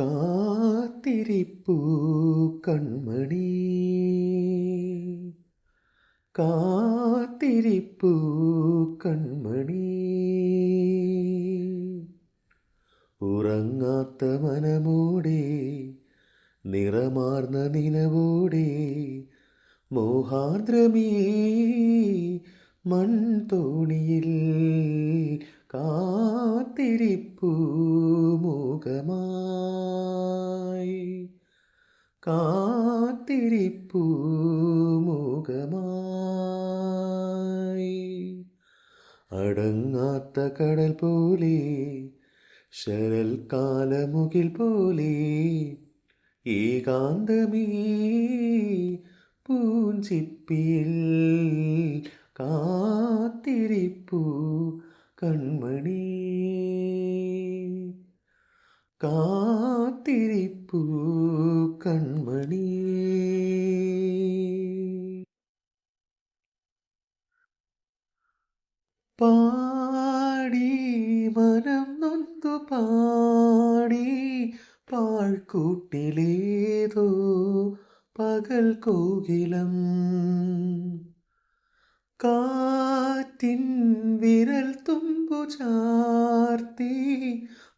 കാത്തിരിപ്പൂ കൺമണി. കാത്തിരിപ്പൂ കൺമണി. ഉറങ്ങാത്ത മനമോടെ നിറമാർന്ന നിലവോടെ മോഹാർദ്രമീ മൺതോണിയിൽ കാത്തിരിപ്പൂ മുഖമായി. അടങ്ങാത്ത കടൽ പോലെ ശരൽ കാലമുകിൽ പോലെ ഏകാന്തമീ പൂഞ്ചിപ്പിൽ കാത്തിരിപ്പൂ കൺമണി. കാത്തിരിപ്പൂ കൺമണി പാടി മനം നൊന്തു പാടി പാഴ്ക്കൂട്ടിലേതോ പകൽ കോകിലം. കാറ്റിൻ വിരൽ തുമ്പു ചാർത്തി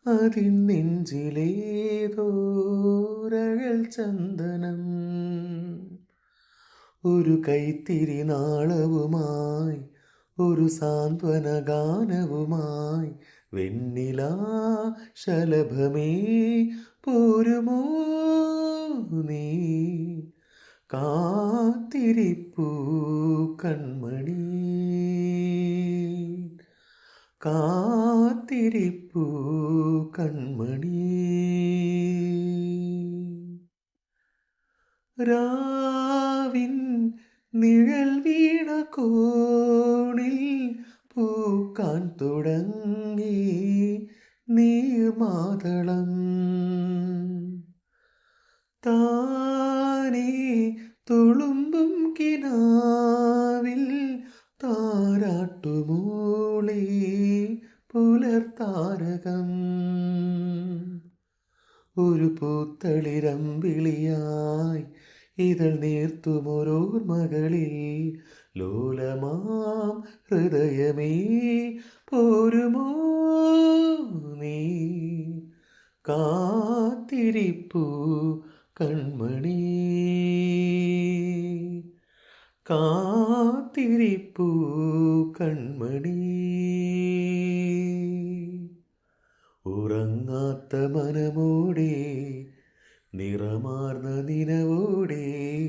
അതിൻ നെഞ്ചിലേതോരകൾ ചന്ദനം. ഒരു കൈത്തിരി നാളവുമായി ഒരു സാന്ത്വന ഗാനവുമായി വെണ്ണില ശലഭമേ പോരുമോ നീ? കാത്തിരിപ്പൂ കൺമണി. കാത്തിരിപ്പൂ കൺമണി. രാവിൻ നിഴൽ വീണ കോണിൽ പൂക്കാൻ തുടങ്ങി നീർമാതളം. താനേ ഒരു പൂത്തളിരമ്പിളിയായി ഇതൾ നീർത്തുമൊരോർമകളിൽ ലോലമാം ഹൃദയമേ പോരുമോ നീ? കാത്തിരിപ്പൂ കൺമണി. കാത്തിരിപ്പൂ കൺമണി. ഉറങ്ങാത്ത മനമോടെ നിറമാർന്ന നിലവോടെ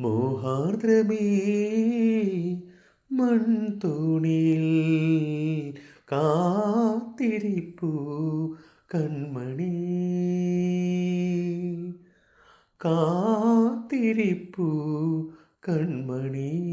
മോഹാർദ്രമേ മൺതൂണിൽ കാത്തിരിപ്പൂ കൺമണി. കാത്തിരിപ്പൂ കൺമണി.